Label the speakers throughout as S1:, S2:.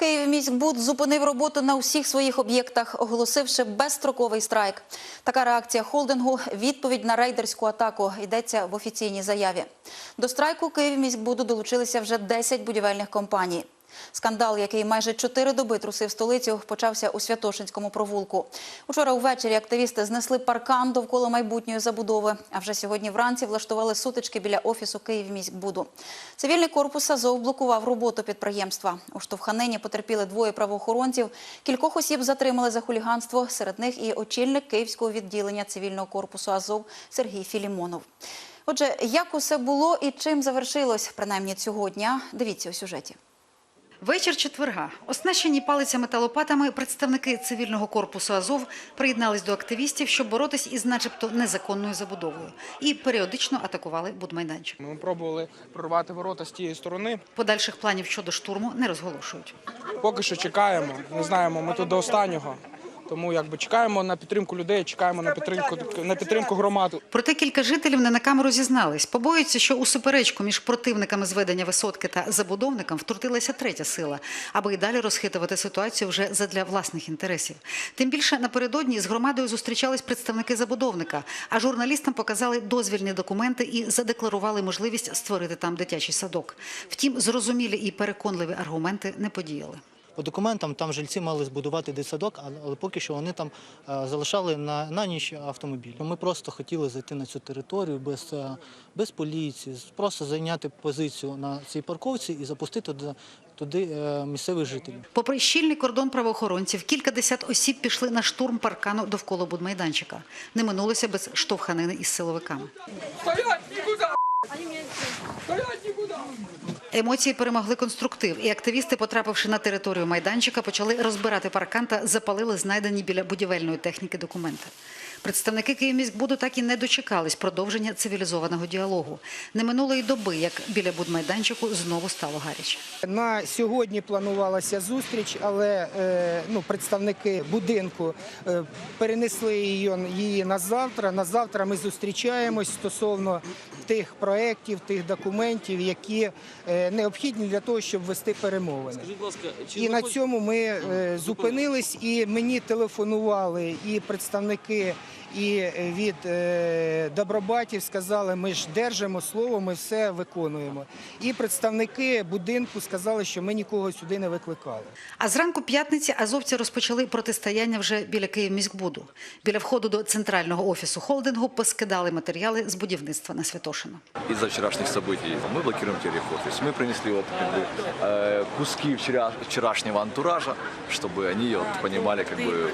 S1: Київміськбуд зупинив роботу на усіх своїх об'єктах, оголосивши безстроковий страйк. Така реакція холдингу – відповідь на рейдерську атаку, йдеться в офіційній заяві. До страйку Київміськбуду долучилися вже 10 будівельних компаній. Скандал, який майже чотири доби трусив столицю, почався у Святошинському провулку. Учора увечері активісти знесли паркан довкола майбутньої забудови, а вже сьогодні вранці влаштували сутички біля офісу Київміськбуду. Цивільний корпус АЗОВ блокував роботу підприємства. У штовханині потерпіли двоє правоохоронців. Кількох осіб затримали за хуліганство. Серед них і очільник Київського відділення цивільного корпусу АЗОВ Сергій Філімонов. Отже, як усе було і чим завершилось, принаймні цього дня, дивіться у сюжеті.
S2: Вечір четверга. Оснащені палицями та лопатами представники цивільного корпусу Азов приєднались до активістів, щоб боротись із начебто незаконною забудовою. І періодично атакували будмайданчик.
S3: Ми пробували прорвати ворота з тієї сторони.
S2: Подальших планів щодо штурму не розголошують.
S3: Поки що чекаємо. Не знаємо, ми тут до останнього. Тому якби чекаємо на підтримку людей, чекаємо на підтримку на підтримку громади.
S2: Проте кілька жителів не на камеру зізнались. Побоюються, що у суперечку між противниками зведення висотки та забудовником втрутилася третя сила, аби і далі розхитувати ситуацію вже задля власних інтересів. Тим більше напередодні з громадою зустрічались представники забудовника, а журналістам показали дозвільні документи і задекларували можливість створити там дитячий садок. Втім, зрозумілі і переконливі аргументи не подіяли.
S4: По документам там жильці мали збудувати дитсадок, але- але поки що вони там е, залишали на, на ніч автомобіль. Ми просто хотіли зайти на цю територію без, е, без поліції, просто зайняти позицію на цій парковці і запустити туди, туди е, місцевих жителів.
S2: Попри щільний кордон правоохоронців, кількадесят осіб пішли на штурм паркану довкола будмайданчика. Не минулося без штовханини із силовиками.
S3: Стоять нікуди! Стоять нікуди!
S2: Емоції перемогли конструктив, і активісти, потрапивши на територію майданчика, почали розбирати паркан та запалили знайдені біля будівельної техніки документи. Представники Київміськбуду так і не дочекались продовження цивілізованого діалогу. Не минуло й доби, як біля будмайданчику знову стало гаряче.
S5: На сьогодні планувалася зустріч, але е, ну, представники будинку е, перенесли її на завтра. На завтра ми зустрічаємось стосовно тих проєктів, тих документів, які е, необхідні для того, щоб вести перемовини. І на цьому ми е, зупинились, і мені телефонували і представники і е, від е, Добробатів сказали, ми ж держимо слово, ми все виконуємо. І представники будинку сказали, що ми нікого сюди не викликали.
S2: А зранку п'ятниці азовці розпочали протистояння вже біля Київміськбуду. Біля входу до центрального офісу холдингу поскидали матеріали з будівництва на Святошино.
S6: из-за вчерашних событий мы блокируем телекофис. Мы принесли вот как бы, э, куски вчера, вчерашнего антуража, чтобы они вот, понимали, как бы,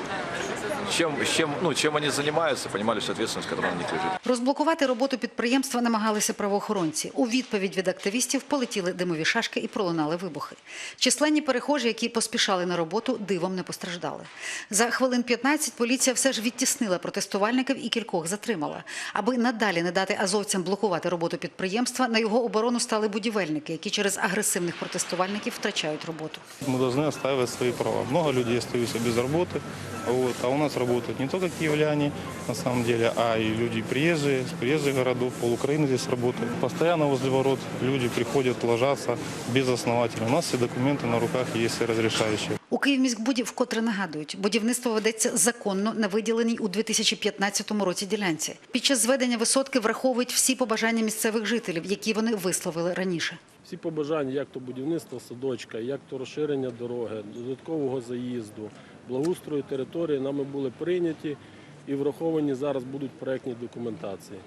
S6: чем, чем, ну, чем они занимаются, понимали всю ответственность, которая на них лежит.
S2: Розблокувати роботу підприємства намагалися правоохоронці. У відповідь від активістів полетіли димові шашки і пролунали вибухи. Численні перехожі, які поспішали на роботу, дивом не постраждали. За хвилин 15 поліція все ж відтіснила протестувальників і кількох затримала. Аби надалі не дати азовцям блокувати роботу підприємства, на його оборону стали будівельники, які через агресивних протестувальників втрачають роботу.
S7: Мы должны отстаивать свои права. Много людей остаются без работы, вот, а у нас работают не только киевляне, на самом деле, а и люди приезжие, с приезжих городов, пол Украины здесь работают. Постоянно возле ворот люди приходят, ложатся безосновательно. У нас все документы на руках есть, все разрешающие.
S2: У Київміськбуді вкотре нагадують, будівництво ведеться законно на виділеній у 2015 році ділянці. Під час зведення висотки враховують всі побажання місцевих жителів, які вони висловили раніше.
S8: всі побажання, як то будівництво садочка, як то розширення дороги, додаткового заїзду, благоустрою території нами були прийняті і враховані зараз будуть проектні документації.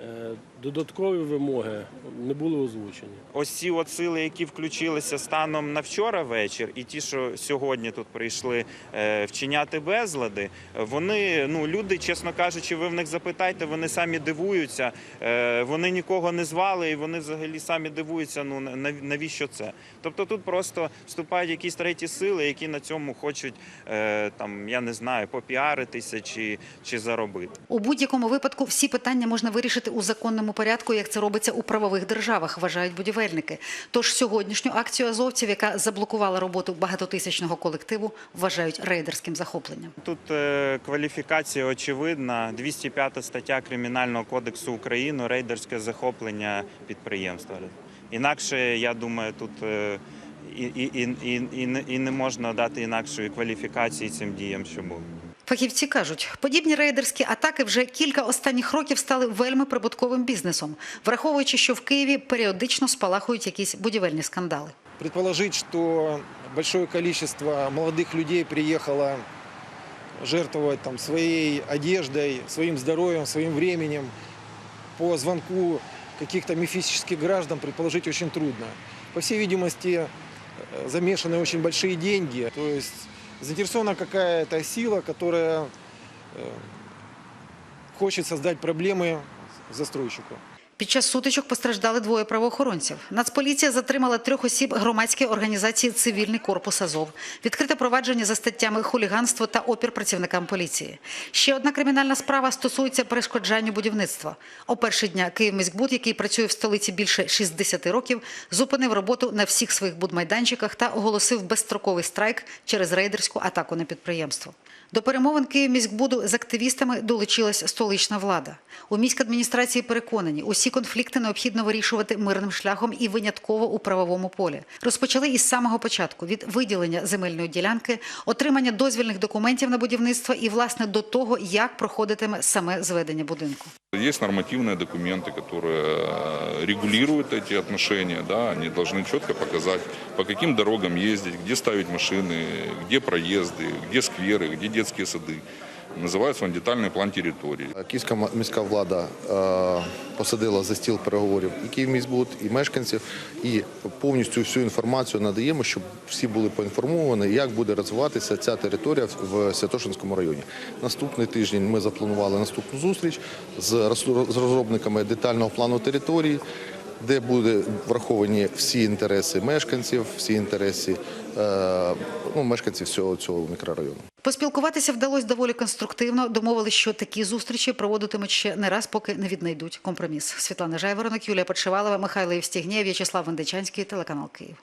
S8: Е, Додаткові вимоги не були озвучені.
S9: Ось ці от сили, які включилися станом на вчора вечір, і ті, що сьогодні тут прийшли е, вчиняти безлади, вони ну люди, чесно кажучи, ви в них запитайте, вони самі дивуються. Е, Вони нікого не звали, і вони взагалі самі дивуються. Ну нав- навіщо це? Тобто тут просто вступають якісь треті сили, які на цьому хочуть там, я не знаю, попіаритися чи, чи заробити.
S2: У будь-якому випадку всі питання можна вирішити у законному порядку, як це робиться у правових державах, вважають будівельники. Тож сьогоднішню акцію азовців, яка заблокувала роботу багатотисячного колективу, вважають рейдерським захопленням.
S9: Тут е, кваліфікація очевидна. 205 стаття Кримінального кодексу України рейдерське захоплення підприємства. Інакше, я думаю, тут е, і, і, і, і, і, не- можна дати інакшої кваліфікації цим діям, що були.
S2: Фахівці кажуть, подібні рейдерські атаки вже кілька останніх років стали вельми прибутковим бізнесом, враховуючи, що в Києві періодично спалахують якісь будівельні скандали.
S10: Предположить, что большое количество молодых людей приехало жертвовать там, своей одеждой, своим здоровьем, своим временем по звонку каких-то мифических граждан предположить очень трудно. По всей видимости, э, замешаны очень большие деньги. То есть заинтересована какая-то сила, которая э, хочет создать проблемы застройщику.
S2: Під час сутичок постраждали двоє правоохоронців. Нацполіція затримала трьох осіб громадської організації Цивільний корпус Азов. Відкрите провадження за статтями хуліганство та опір працівникам поліції. Ще одна кримінальна справа стосується перешкоджання будівництва. О перші дня Київміськбуд, який працює в столиці більше 60 років, зупинив роботу на всіх своїх будмайданчиках та оголосив безстроковий страйк через рейдерську атаку на підприємство. До перемовин Київміськбуду з активістами долучилась столична влада. У міськадміністрації переконані, усі конфлікти необхідно вирішувати мирним шляхом і винятково у правовому полі. Розпочали із самого початку від виділення земельної ділянки, отримання дозвільних документів на будівництво і власне до того, як проходитиме саме зведення будинку.
S11: Есть нормативные документы, которые э, регулируют эти отношения, да, они должны четко показать, по каким дорогам ездить, где ставить машины, где проезды, где скверы, где детские сады. Называется он детальный план территории.
S12: Київська м- міська влада е, посадила за стіл переговорів і Київміськбуд, і мешканців, і повністю всю інформацію надаємо, щоб всі були поінформовані, як буде розвиватися ця територія в Святошинському районі. Наступний тиждень ми запланували наступну зустріч з роз- з розробниками детального плану території. Де буде враховані всі інтереси мешканців, всі інтереси е, ну, мешканців всього цього мікрорайону.
S2: Поспілкуватися вдалося доволі конструктивно. Домовились, що такі зустрічі проводитимуть ще не раз, поки не віднайдуть компроміс. Світлана Жайворонок, Юлія Подшивалова, Михайло Євстігнєв, В'ячеслав Вендичанський, телеканал Київ.